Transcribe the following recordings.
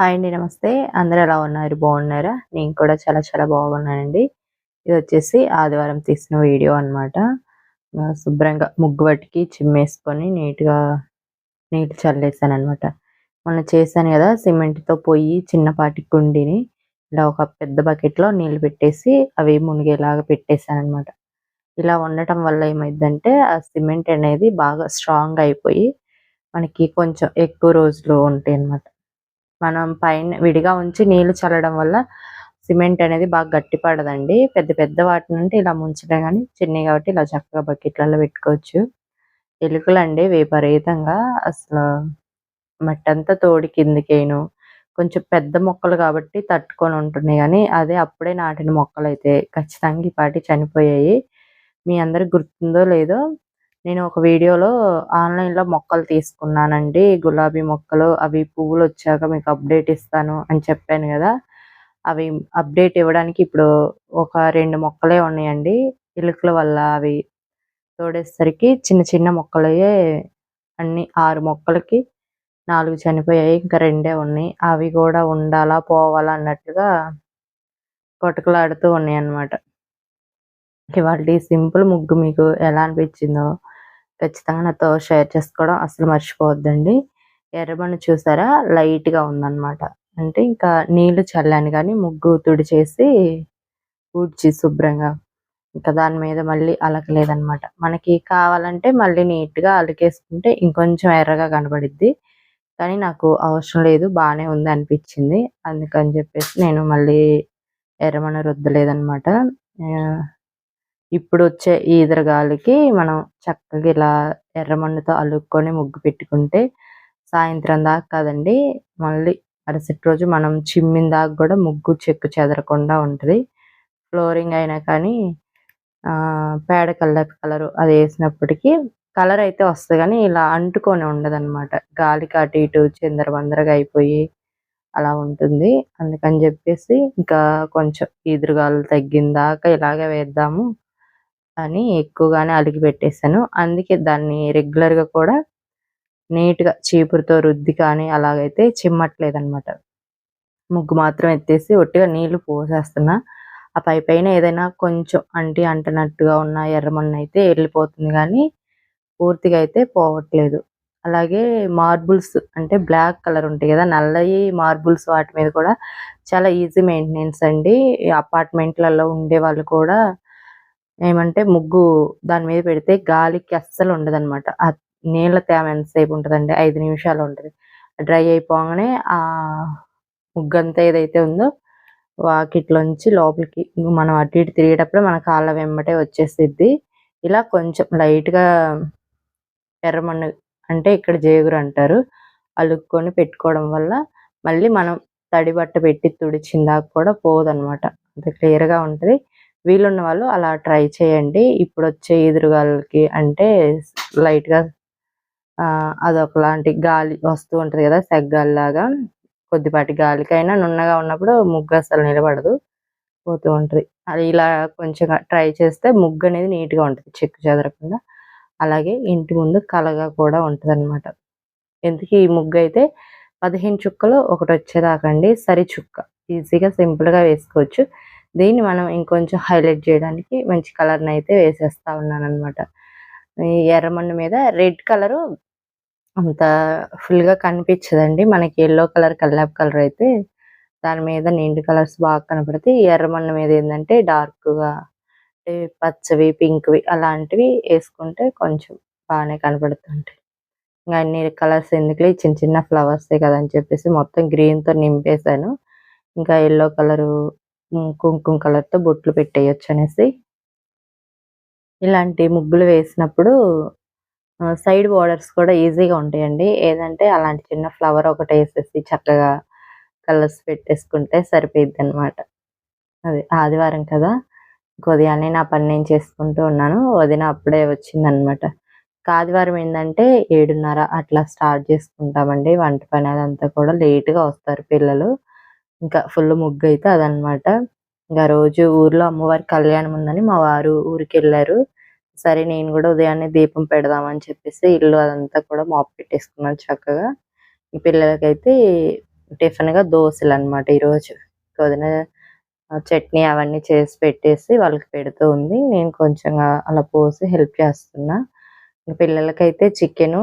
Hi అండి నమస్తే. అందరూ ఎలా ఉన్నారు? బాగున్నారా? నేను కూడా చాలా చాలా బాగున్నానండి. ఇది వచ్చేసి ఆదివారం తీసిన వీడియో అనమాట శుభ్రంగా ముగ్గు పట్టుకి చిమ్మేసుకొని నీట్గా నీట్ చల్లేసాను అనమాట మొన్న చేశాను కదా సిమెంట్తో పోయి చిన్నపాటి కుండిని ఇలా ఒక పెద్ద బకెట్లో నీళ్ళు పెట్టేసి అవి మునిగేలాగా పెట్టేశాను అనమాట ఇలా ఉండటం వల్ల ఏమైందంటే ఆ సిమెంట్ అనేది బాగా స్ట్రాంగ్ అయిపోయి మనకి కొంచెం ఎక్కువ రోజులు ఉంటాయి అన్నమాట. మనం పైన విడిగా ఉంచి నీళ్ళు చల్లడం వల్ల సిమెంట్ అనేది బాగా గట్టి పడదండి పెద్ద పెద్ద వాటి నుండి ఇలా ముంచడం కానీ చిన్నవి కాబట్టి ఇలా చక్కగా బకెట్లలో పెట్టుకోవచ్చు. ఎలుకలు అండి విపరీతంగా. అసలు మట్టంతా తోడి కిందికేను. కొంచెం పెద్ద మొక్కలు కాబట్టి తట్టుకొని ఉంటున్నాయి కానీ అదే అప్పుడే నాటిన మొక్కలు అయితే ఖచ్చితంగా ఈ పాటి చనిపోయాయి. మీ అందరికి గుర్తుందో లేదో నేను ఒక వీడియోలో ఆన్లైన్లో మొక్కలు తీసుకున్నానండి. గులాబీ మొక్కలు అవి పువ్వులు వచ్చాక మీకు అప్డేట్ ఇస్తాను అని చెప్పాను కదా. అవి అప్డేట్ ఇవ్వడానికి ఇప్పుడు ఒక రెండు మొక్కలే ఉన్నాయండి. ఎలుకల వల్ల అవి తోడేసరికి చిన్న చిన్న మొక్కలయ్యే అన్ని ఆరు మొక్కలకి నాలుగు చనిపోయాయి ఇంకా రెండే ఉన్నాయి. అవి కూడా ఉండాలా పోవాలా అన్నట్టుగా కొట్టుకులాడుతూ ఉన్నాయి అన్నమాట ఇవాళ సింపుల్ ముగ్గు మీకు ఎలా అనిపించిందో ఖచ్చితంగా నాతో షేర్ చేసుకోవడం అసలు మర్చిపోవద్దండి. ఎర్రమన్ను చూసారా? లైట్గా ఉందన్నమాట. అంటే ఇంకా నీళ్ళు చల్లాను కానీ ముగ్గు తుడి చేసి ఊడ్చి శుభ్రంగా. ఇంకా దాని మీద మళ్ళీ అలకలేదనమాట మనకి కావాలంటే మళ్ళీ నీట్గా అలకేసుకుంటే ఇంకొంచెం ఎర్రగా కనబడిద్ది. కానీ నాకు అవసరం లేదు బాగానే ఉంది అనిపించింది. అందుకని చెప్పేసి నేను మళ్ళీ ఎర్రమన్న రుద్దలేదనమాట ఇప్పుడు వచ్చే ఈదరగాలికి మనం చక్కగా ఇలా ఎర్రమన్నుతో అలుక్కొని ముగ్గు పెట్టుకుంటే సాయంత్రం దాకా కదండి మళ్ళీ మరుసటి రోజు మనం చిమ్మిన దాకా కూడా ముగ్గు చెక్కు చెదరకుండా ఉంటుంది. ఫ్లోరింగ్ అయినా కానీ పేడ కలర్ కలర్ అది వేసినప్పటికీ కలర్ అయితే వస్తుంది కానీ ఇలా అంటుకొని ఉండదు అనమాట గాలికి అటు ఇటు చిందరబందరగా అయిపోయి అలా ఉంటుంది. అందుకని చెప్పేసి ఇంకా కొంచెం ఈదురుగాలు తగ్గిన దాకా ఇలాగే వేద్దాము. అని ఎక్కువగానే అలిగి పెట్టేశాను అందుకే దాన్ని రెగ్యులర్గా కూడా నీట్గా చీపురుతో రుద్ది కానీ అలాగైతే చిమ్మట్లేదనమాట ముగ్గు మాత్రం ఎత్తేసి ఒట్టిగా నీళ్ళు పోసేస్తున్నా. ఆ పై పైన ఏదైనా కొంచెం అంటి అంటనట్టుగా ఉన్న ఎర్రమన్ను అయితే వెళ్ళిపోతుంది కానీ పూర్తిగా అయితే పోవట్లేదు. అలాగే మార్బుల్స్ అంటే బ్లాక్ కలర్ ఉంటాయి కదా నల్లయి మార్బుల్స్ వాటి మీద కూడా చాలా ఈజీ మెయింటెనెన్స్ అండి. అపార్ట్మెంట్లలో ఉండే వాళ్ళు కూడా ఏమంటే ముగ్గు దాని మీద పెడితే గాలికి అస్సలు ఉండదన్నమాట. ఆ నీళ్ళ తేమ ఎంతసేపు ఉంటుందండి? ఐదు నిమిషాలు ఉంటుంది. డ్రై అయిపోగానే ఆ ముగ్గు అంతా ఏదైతే ఉందో వాకిట్లోంచి లోపలికి మనం అటు ఇటు తిరిగేటప్పుడు మన కాళ్ళ వెంబటే వచ్చేసిద్ది. ఇలా కొంచెం లైట్గా ఎర్రమన్ను అంటే ఇక్కడ జేగురు అంటారు. అలుక్కొని పెట్టుకోవడం వల్ల మళ్ళీ మనం తడి బట్ట పెట్టి తుడిచిందాక కూడా పోదనమాట అది క్లియర్గా ఉంటుంది. వీలున్న వాళ్ళు అలా ట్రై చేయండి. ఇప్పుడు వచ్చే ఎదురుగాలకి అంటే లైట్గా అదొకలాంటి గాలి వస్తూ ఉంటుంది కదా సెగ్గాల్లాగా. కొద్దిపాటి గాలికైనా నున్నగా ఉన్నప్పుడు ముగ్గు అసలు నిలబడదు. పోతూ ఉంటుంది. అది ఇలా కొంచెం ట్రై చేస్తే ముగ్గు అనేది నీట్గా ఉంటుంది చెక్కు చెదరకుండా. అలాగే ఇంటి ముందు కలగా కూడా ఉంటుంది అనమాట ఎందుకు ఈ ముగ్గు అయితే పదిహేను చుక్కలు ఒకటి వచ్చేదాకండి సరి చుక్క. ఈజీగా సింపుల్గా వేసుకోవచ్చు. దీన్ని మనం ఇంకొంచెం హైలైట్ చేయడానికి మంచి కలర్ని అయితే వేసేస్తా ఉన్నాను అనమాట ఎర్రమన్ను మీద రెడ్ కలరు అంత ఫుల్గా కనిపించదండి. మనకి ఎల్లో కలర్ కల్లాప్ కలర్ అయితే దాని మీద నిండు కలర్స్ బాగా కనపడితే ఎర్రమన్ను మీద ఏంటంటే డార్క్గా పచ్చవి పింక్వి అలాంటివి వేసుకుంటే కొంచెం బాగానే కనపడుతుంటాయి. ఇంకా అన్ని కలర్స్ ఎందుకు చిన్న చిన్న ఫ్లవర్స్ కదా అని చెప్పేసి మొత్తం గ్రీన్తో నింపేశాను. ఇంకా ఎల్లో కలరు కుంకుమ కలర్తో బొట్లు పెట్టేయచ్చు అనేసి ఇలాంటి ముగ్గులు వేసినప్పుడు సైడ్ బోర్డర్స్ కూడా ఈజీగా ఉంటాయండి. ఏదంటే అలాంటి చిన్న ఫ్లవర్ ఒకటి వేసేసి చక్కగా కలర్స్ పెట్టేసుకుంటే సరిపోయిద్ది అనమాట అది ఆదివారం కదా ఉదయాన్నే నా పని నేను చేసుకుంటూ ఉన్నాను. వదిన అప్పుడే వచ్చిందనమాట ఆదివారం ఏంటంటే ఏడున్నర అట్లా స్టార్ట్ చేసుకుంటామండి. వంట పని అదంతా కూడా లేట్గా వస్తారు పిల్లలు. ఇంకా ఫుల్ ముగ్గు అయితే అదనమాట ఇంకా రోజు ఊర్లో అమ్మవారి కళ్యాణం ఉందని మా వారు ఊరికి వెళ్ళారు సరే నేను కూడా ఉదయాన్నే దీపం పెడదామని చెప్పేసి ఇల్లు అదంతా కూడా మాపు పెట్టేసుకున్నాను చక్కగా ఈ పిల్లలకైతే టిఫిన్‌గా దోసలనమాట ఈరోజు. వదిన చట్నీ అవన్నీ చేసి పెట్టేసి వాళ్ళకి పెడుతూ ఉంది. నేను కొంచెం అలా పోసి హెల్ప్ చేస్తున్నా. పిల్లలకైతే చికెను,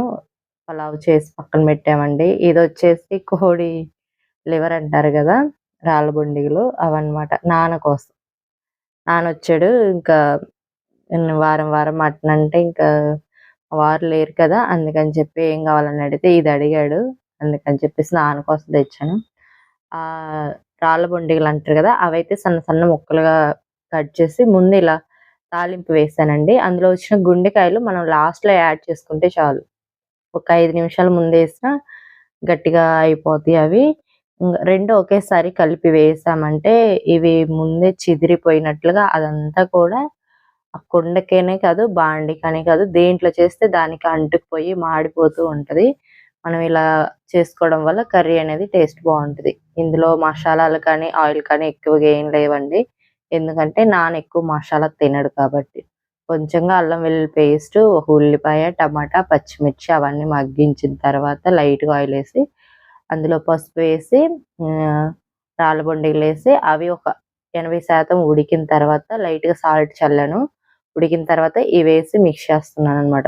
పలావ్ చేసి పక్కన పెట్టామండి. ఇది వచ్చేసి కోడి లివర్ అంటారు కదా రాళ్ళ బొండిగలు అవన్నమాట నాన్న కోసం. నాన్న వచ్చాడు ఇంకా వారం వారం మటన్ అంటే ఇంకా వారు లేరు కదా! అందుకని చెప్పి ఏం కావాలని అడిగితే ఇది అడిగాడు. అందుకని చెప్పేసి నాన్న కోసం తెచ్చాను. ఆ రాళ్ళ బొండిగలు అంటారు కదా అవైతే సన్న సన్న ముక్కలుగా కట్ చేసి ముందు ఇలా తాలింపు వేసానండి. అందులో వచ్చిన గుండెకాయలు మనం లాస్ట్‌లో యాడ్ చేసుకుంటే చాలు. ఒక ఐదు నిమిషాల ముందేసినా గట్టిగా అయిపోతాయి అవి. రెండు ఒకేసారి కలిపి వేసామంటే ఇవి ముందే చిదిరిపోయినట్లుగా అదంతా కూడా ఆ కొండకేనే కాదు, బాండికనే కాదు దేంట్లో చేస్తే దానికి అంటుకుపోయి మాడిపోతూ ఉంటది. మనం ఇలా చేసుకోవడం వల్ల కర్రీ అనేది టేస్ట్ బాగుంటుంది ఇందులో మసాలాలు కానీ, ఆయిల్ కానీ ఎక్కువగా ఏం లేవండి. ఎందుకంటే నాన్న ఎక్కువ మసాలా తినడు కాబట్టి. కొంచెంగా అల్లం వెల్లుల్లి పేస్ట్ ఉల్లిపాయ, టమాటా, పచ్చిమిర్చి అవన్నీ మగ్గించిన తర్వాత లైట్‌గా వేసి అందులో పసుపు వేసి రాళ్ళ బొండిగలు వేసి అవి ఒక 80% ఉడికిన తర్వాత లైట్‌గా సాల్ట్ చల్లాను. ఉడికిన తర్వాత ఇవేసి మిక్స్ చేస్తున్నాను అనమాట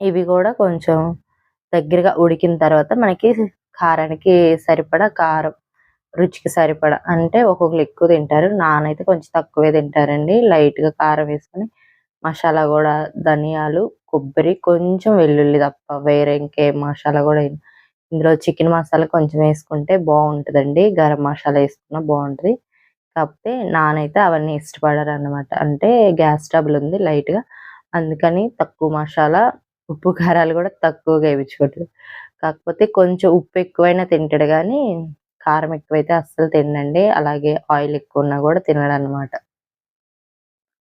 ఇవి కూడా కొంచెం దగ్గరగా ఉడికిన తర్వాత మనకి కారానికి సరిపడా కారం, రుచికి సరిపడా అంటే ఒక్కొక్కళ్ళు ఎక్కువ తింటారు. నానైతే కొంచెం తక్కువే తింటారండి. లైట్‌గా కారం వేసుకొని మసాలా కూడా ధనియాలు, కొబ్బరి, కొంచెం వెల్లుల్లి తప్ప వేరే ఇంకేం మసాలా కూడా ఇందులో చికెన్ మసాలా కొంచెం వేసుకుంటే బాగుంటుందండి గరం మసాలా వేసుకున్నా బాగుంటుంది కాకపోతే నానైతే అవన్నీ ఇష్టపడరు అనమాట అంటే గ్యాస్ ట్రబుల్ ఉంది లైట్‌గా. అందుకని తక్కువ మసాలా, ఉప్పు, కారాలు కూడా తక్కువగా ఏపించుకుంటాడు. కాకపోతే కొంచెం ఉప్పు ఎక్కువైనా తింటాడు కానీ కారం ఎక్కువైతే అస్సలు తినండి అలాగే ఆయిల్ ఎక్కువ ఎక్కువున్నా కూడా తినడనమాట.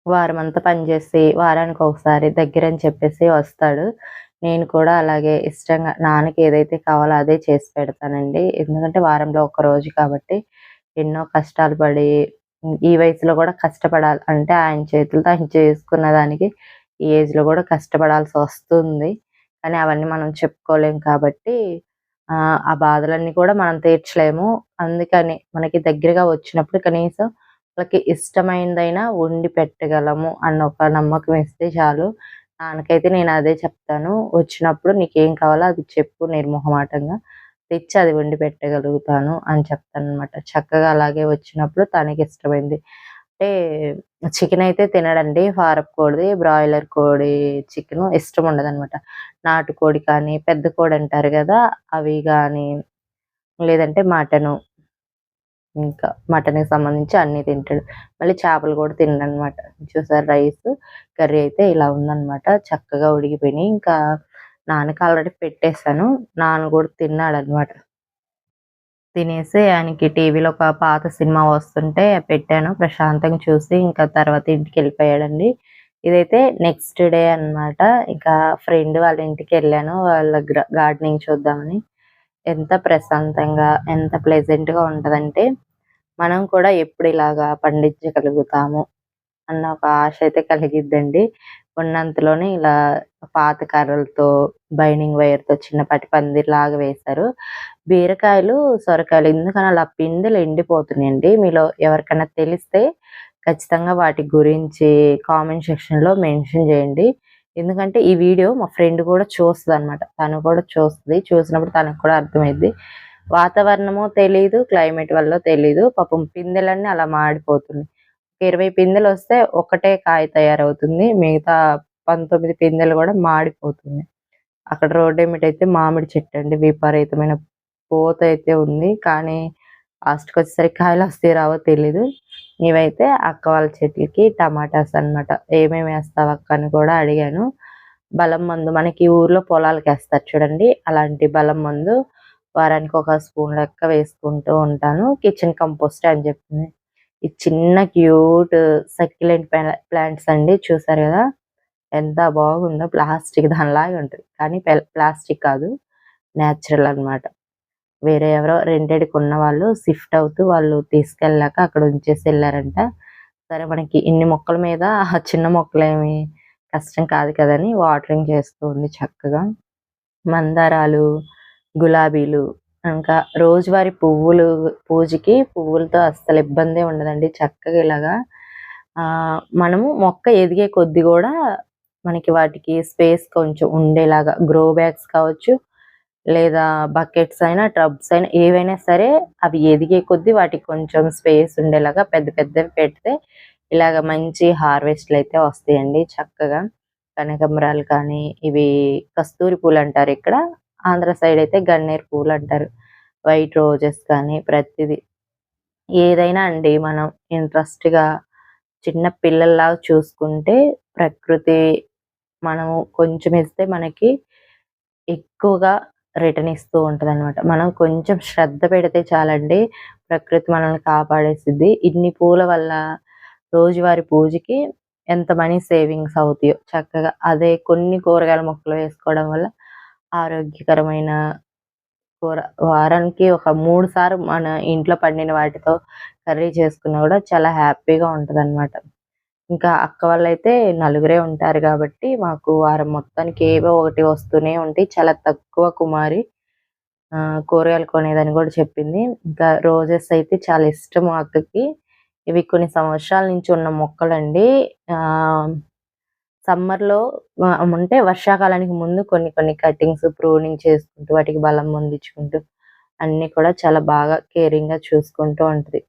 వారమంతా పని చేసి వారానికి ఒకసారి దగ్గర అని చెప్పేసి వస్తాడు. నేను కూడా అలాగే ఇష్టంగా నాన్నకి ఏదైతే కావాలో అదే చేసి పెడతానండి. ఎందుకంటే వారంలో ఒక్కరోజు కాబట్టి ఎన్నో కష్టాలు పడి ఈ వయసులో కూడా కష్టపడాలి. అంటే ఆయన చేతులతో ఆయన చేసుకున్న దానికి ఈ ఏజ్‌లో కష్టపడాల్సి వస్తుంది కానీ అవన్నీ మనం చెప్పుకోలేం కాబట్టి ఆ బాధలన్నీ కూడా మనం తీర్చలేము. అందుకని మనకి దగ్గరగా వచ్చినప్పుడు కనీసం వాళ్ళకి ఇష్టమైనదైనా వండి పెట్టగలము అన్న ఒక నమ్మకం ఇస్తే చాలు. నాన్నకైతే నేను అదే చెప్తాను. వచ్చినప్పుడు నీకేం కావాలో అది చెప్పు నిర్మోహమాటంగా తెచ్చి అది వండి పెట్టగలుగుతాను అని చెప్తాను అనమాట చక్కగా అలాగే వచ్చినప్పుడు తనకి ఇష్టమైంది అంటే చికెన్ అయితే తినడండి. ఫారప్ కోడిది, బ్రాయిలర్ కోడి చికెన్ ఇష్టం ఉండదు అనమాట నాటుకోడి కానీ, పెద్ద కోడి అంటారు కదా అవి కానీ లేదంటే మటను. ఇంకా మటన్‌కి సంబంధించి అన్నీ తింటాడు. మళ్ళీ చేపలు కూడా తినడనమాట. చూసారు రైస్ కర్రీ అయితే ఇలా ఉందనమాట. చక్కగా ఉడికిపోయినాయి. ఇంకా నాన్నకి ఆల్రెడీ పెట్టేసాను. నాన్న కూడా తిన్నాడు అనమాట తినేసి ఆయనకి టీవీలో ఒక పాత సినిమా వస్తుంటే పెట్టాను. ప్రశాంతంగా చూసి ఇంకా తర్వాత ఇంటికి వెళ్ళిపోయాడండి ఇదైతే నెక్స్ట్ డే అనమాట. ఇంకా ఫ్రెండ్ వాళ్ళ ఇంటికి వెళ్ళాను వాళ్ళ గార్డెనింగ్ చూద్దామని. ఎంత ప్రశాంతంగా, ఎంత ప్లెజెంట్‌గా ఉంటదంటే, మనం కూడా ఎప్పుడు ఇలాగా పండించగలుగుతాము అన్న ఒక ఆశ అయితే కలిగిద్దండి. ఉన్నంతలోనే ఇలా పాత కర్రలతో, బైనింగ్ వైర్‌తో చిన్నపాటి పందిరిలాగా వేశారు. బీరకాయలు, సొరకాయలు ఎందుకని అలా పిందెలు ఎండిపోతున్నాయండి. మీలో ఎవరికైనా తెలిస్తే ఖచ్చితంగా వాటి గురించి కామెంట్ సెక్షన్‌లో మెన్షన్ చేయండి. ఎందుకంటే ఈ వీడియో మా ఫ్రెండ్ కూడా చూస్తదనమాట. తను కూడా చూస్తుంది చూసినప్పుడు తనకు కూడా అర్థమైంది వాతావరణమో తెలీదు, క్లైమేట్ వల్ల తెలీదు. పాపం పిందెలన్నీ అలా మాడిపోతుంది ఇరవై పిందెలు వస్తే ఒకటే కాయ తయారవుతుంది. మిగతా 19 పిందెలు కూడా మాడిపోతుంది అక్కడ రోడ్డు ఏమిటైతే మామిడి చెట్టు అండి విపరీతమైన పోత అయితే ఉంది. కానీ అస్తకి వచ్చేసరికి కాయలు వస్తే రావో తెలీదు. ఇవైతే అక్క వాళ్ళ చెట్లకి టమాటాస్ అనమాట. ఏమేమి వేస్తావు అక్క అని కూడా అడిగాను. బలం మందు మనకి ఊర్లో పొలాలకేస్తారు చూడండి. అలాంటి బలం మందు వారానికి ఒక స్పూన్ లెక్క వేసుకుంటూ ఉంటాను. కిచెన్ కంపోస్ట్ అని చెప్పింది. ఈ చిన్న క్యూట్ సక్యులెంట్ ప్లాంట్స్ అండి. చూసారు కదా ఎంత బాగుందో ప్లాస్టిక్ దానిలాగే ఉంటది. కానీ ప్లాస్టిక్ కాదు. నేచురల్ అనమాట. వేరే ఎవరో రెంటెడ్‌కి ఉన్నవాళ్ళు షిఫ్ట్ అవుతూ వాళ్ళు తీసుకెళ్ళాక అక్కడ ఉంచేసి వెళ్ళారంట సరే మనకి ఇన్ని మొక్కల మీద చిన్న మొక్కలేమి కష్టం కాదు కదని వాటరింగ్ చేస్తూ ఉంది చక్కగా. మందారాలు, గులాబీలు ఇంకా రోజువారి పువ్వులు పూజకి పువ్వులతో అస్సలు ఇబ్బంది ఉండదండి చక్కగా ఇలాగా ఆ మనము మొక్క ఎదిగే కొద్ది కూడా మనకి వాటికి స్పేస్ కొంచెం ఉండేలాగా గ్రో బ్యాగ్స్ కావచ్చు లేదా బకెట్స్ అయినా ట్రబ్స్ అయినా ఏవైనా సరే అవి ఎదిగే కొద్దీ వాటికి కొంచెం స్పేస్ ఉండేలాగా పెద్ద పెద్దవి పెడితే ఇలాగ మంచి హార్వెస్ట్లు అయితే వస్తాయండి చక్కగా. కనకమరాలు కానీ ఇవి కస్తూరి పూలు అంటారు ఇక్కడ. ఆంధ్ర సైడ్ అయితే గన్నేరు పూలు అంటారు. వైట్ రోజెస్ కానీ ప్రతిదీ. ఏదైనా అండి మనం ఇంట్రెస్ట్గా చిన్న పిల్లల్లాగా చూసుకుంటే ప్రకృతి మనము కొంచెం ఇస్తే మనకి ఎక్కువగా రిటర్న్ ఇస్తూ ఉంటుంది అనమాట మనం కొంచెం శ్రద్ధ పెడితే చాలండి ప్రకృతి మనల్ని కాపాడేసిద్ది. ఇన్ని పూల వల్ల రోజువారి పూజకి ఎంత మనీ సేవింగ్స్ అవుతాయో చక్కగా అదే కొన్ని కూరగాయల మొక్కలు వేసుకోవడం వల్ల ఆరోగ్యకరమైన కూర వారానికి ఒక మూడు సార్లు మన ఇంట్లో పండిన వాటితో కర్రీ చేసుకున్నా కూడా చాలా హ్యాపీగా ఉంటదన్నమాట. ఇంకా అక్క వాళ్ళైతే నలుగురే ఉంటారు కాబట్టి మాకు వారం మొత్తానికి ఏవో ఒకటి వస్తూనే ఉంటాయి. చాలా తక్కువ కుమారి కూరగాయలు కొనేదని కూడా చెప్పింది. ఇంకా రోజెస్ అయితే చాలా ఇష్టం మా అక్కకి. ఇవి కొన్ని సంవత్సరాల నుంచి ఉన్న మొక్కలండి. ఆ సమ్మర్లో అంటే వర్షాకాలానికి ముందు కొన్ని కొన్ని కటింగ్స్ ప్రూనింగ్ చేసుకుంటూ వాటికి బలం పొందించుకుంటూ అన్ని కూడా చాలా బాగా కేరింగ్గా చూసుకుంటూ ఉంటది.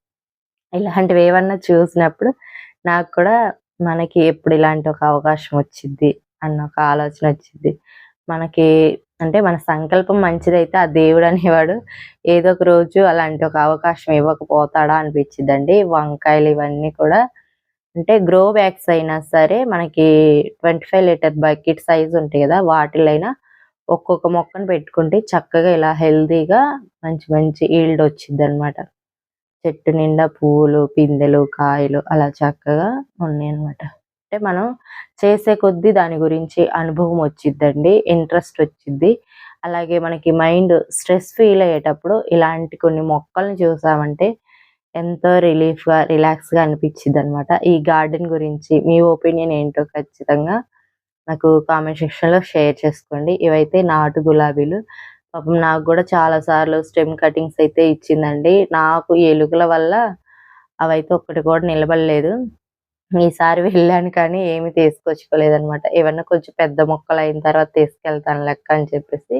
ఇలాంటివి ఏమన్నా చూసినప్పుడు నాకు కూడా మనకి ఎప్పుడు ఇలాంటి ఒక అవకాశం వచ్చింది అన్న ఒక ఆలోచన వచ్చింది మనకి అంటే మన సంకల్పం మంచిదైతే ఆ దేవుడు అనేవాడు ఏదో ఒక రోజు అలాంటి ఒక అవకాశం ఇవ్వకపోతాడా అనిపించిందండి వంకాయలు ఇవన్నీ కూడా అంటే గ్రో బ్యాగ్స్ అయినా సరే మనకి twenty five litre bucket size ఉంటాయి కదా వాటిలో అయినా ఒక్కొక్క మొక్కను పెట్టుకుంటే చక్కగా ఇలా హెల్తీగా మంచి మంచి ఈల్డ్ వచ్చింది అనమాట చెట్టు నిండా పువ్వులు పిందెలు కాయలు అలా చక్కగా ఉన్నాయి అనమాట అంటే మనం చేసే కొద్దీ దాని గురించి అనుభవం వచ్చిద్దండి ఇంట్రెస్ట్ వచ్చిద్ది. అలాగే మనకి మైండ్ స్ట్రెస్ ఫీల్ అయ్యేటప్పుడు ఇలాంటి కొన్ని మొక్కల్ని చూసామంటే ఎంతో రిలీఫ్గా రిలాక్స్గా అనిపించింది అనమాట ఈ గార్డెన్ గురించి మీ ఒపీనియన్ ఏంటో ఖచ్చితంగా నాకు కామెంట్ సెక్షన్లో షేర్ చేసుకోండి. ఇవైతే నాటు గులాబీలు. పాపం నాకు కూడా చాలా సార్లు స్టెమ్ కటింగ్స్ అయితే ఇచ్చిందండి. నాకు ఎలుకల వల్ల అవైతే ఒక్కటి కూడా నిలబడలేదు. ఈసారి వెళ్ళాను కానీ ఏమి తీసుకొచ్చుకోలేదు అనమాట ఏమన్నా కొంచెం పెద్ద మొక్కలు అయిన తర్వాత తీసుకెళ్తాను లెక్క అని చెప్పేసి.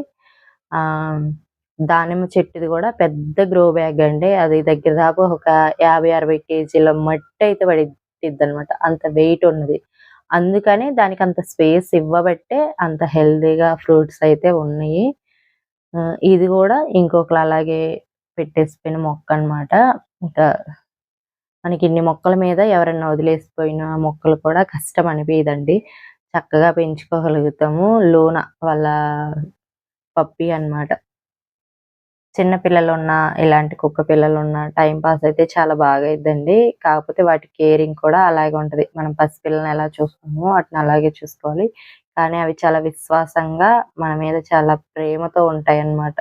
ఆ దానిమ్మ చెట్టుది కూడా పెద్ద గ్రో బ్యాగ్ అండి. అది దగ్గర దాకా ఒక యాభై అరవై కేజీల మట్టి అయితే పడిద్ది అనమాట అంత వెయిట్ ఉన్నది. అందుకని దానికి అంత స్పేస్ ఇవ్వబట్టే అంత హెల్దీగా ఫ్రూట్స్ అయితే ఉన్నాయి. ఇది కూడా ఇంకొకలా అలాగే పెట్టేసిపోయిన మొక్క అన్నమాట. ఇంకా మనకి ఇన్ని మొక్కల మీద ఎవరైనా వదిలేసిపోయిన మొక్కలు కూడా కష్టం అనిపించదండి చక్కగా పెంచుకోగలుగుతాము. లోన వాళ్ళ పప్పి అన్నమాట. చిన్న పిల్లలు ఉన్న ఇలాంటి కుక్క పిల్లలు ఉన్న టైం పాస్ అయితే చాలా బాగా అయిద్దండి. కాకపోతే వాటి కేరింగ్ కూడా అలాగే ఉంటది. మనం పసిపిల్లని ఎలా చూసుకున్నామో వాటిని అలాగే చూసుకోవాలి. కానీ అవి చాలా విశ్వాసంగా మన మీద చాలా ప్రేమతో ఉంటాయి అన్నమాట